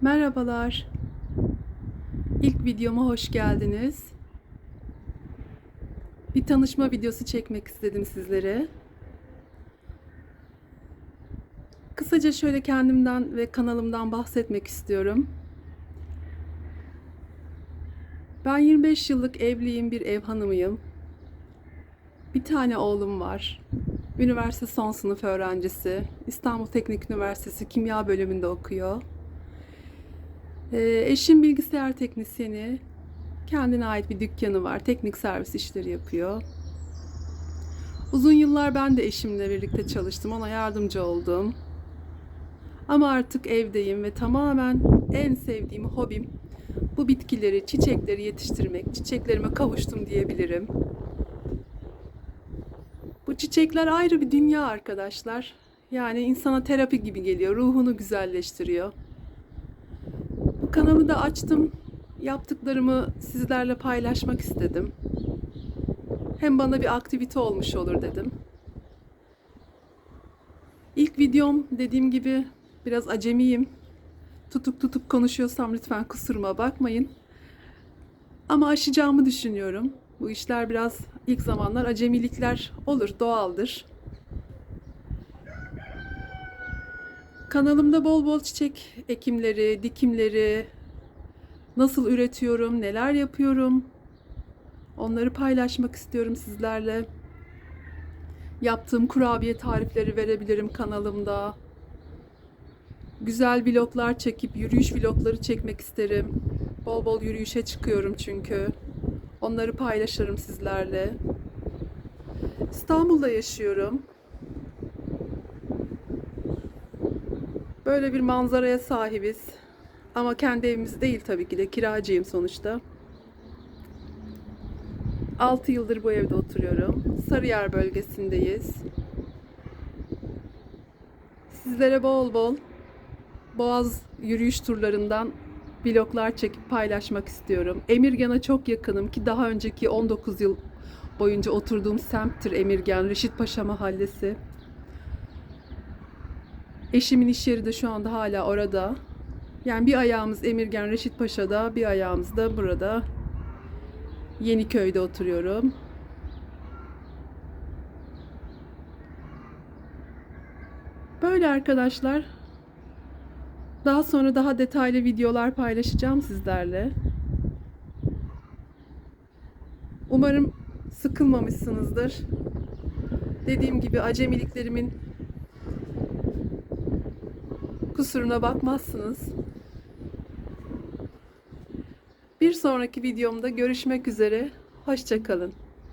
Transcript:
Merhabalar. İlk videoma hoş geldiniz. Bir tanışma videosu çekmek istedim sizlere. Kısaca şöyle kendimden ve kanalımdan bahsetmek istiyorum. Ben 25 yıllık evliyim, bir ev hanımıyım. Bir tane oğlum var. Üniversite son sınıf öğrencisi. İstanbul Teknik Üniversitesi Kimya bölümünde okuyor. Ee, eşim bilgisayar teknisyeni. Kendine ait bir dükkanı var. Teknik servis işleri yapıyor. Uzun yıllar ben de eşimle birlikte çalıştım. Ona yardımcı oldum. Ama artık evdeyim ve tamamen en sevdiğim hobim bu bitkileri, çiçekleri yetiştirmek. Çiçeklerime kavuştum diyebilirim. Bu çiçekler ayrı bir dünya arkadaşlar. Yani insana terapi gibi geliyor. Ruhunu güzelleştiriyor. Bu kanalı da açtım. Yaptıklarımı sizlerle paylaşmak istedim. Hem bana bir aktivite olmuş olur dedim. İlk videom dediğim gibi biraz acemiyim. Tutup tutup konuşuyorsam lütfen kusuruma bakmayın. Ama aşacağımı düşünüyorum. Bu işler biraz ilk zamanlar acemilikler olur, doğaldır. Kanalımda bol bol çiçek ekimleri, dikimleri, nasıl üretiyorum, neler yapıyorum, onları paylaşmak istiyorum sizlerle. Yaptığım kurabiye tarifleri verebilirim kanalımda. Güzel vloglar çekip yürüyüş vlogları çekmek isterim. Bol bol yürüyüşe çıkıyorum çünkü. Onları paylaşırım sizlerle. İstanbul'da yaşıyorum. Böyle bir manzaraya sahibiz. Ama kendi evimiz değil tabii ki de kiracıyım sonuçta. 6 yıldır bu evde oturuyorum. Sarıyer bölgesindeyiz. Sizlere bol bol Boğaz yürüyüş turlarından vloglar çekip paylaşmak istiyorum. Emirgan'a çok yakınım ki daha önceki 19 yıl boyunca oturduğum semttir Emirgan, Reşit Paşa Mahallesi. Eşimin iş yeri de şu anda hala orada. Yani bir ayağımız Emirgan Reşit Paşa'da, bir ayağımız da burada. Yeniköy'de oturuyorum. Böyle arkadaşlar. Daha sonra daha detaylı videolar paylaşacağım sizlerle. Umarım sıkılmamışsınızdır. Dediğim gibi acemiliklerimin kusuruna bakmazsınız. Bir sonraki videomda görüşmek üzere. Hoşçakalın.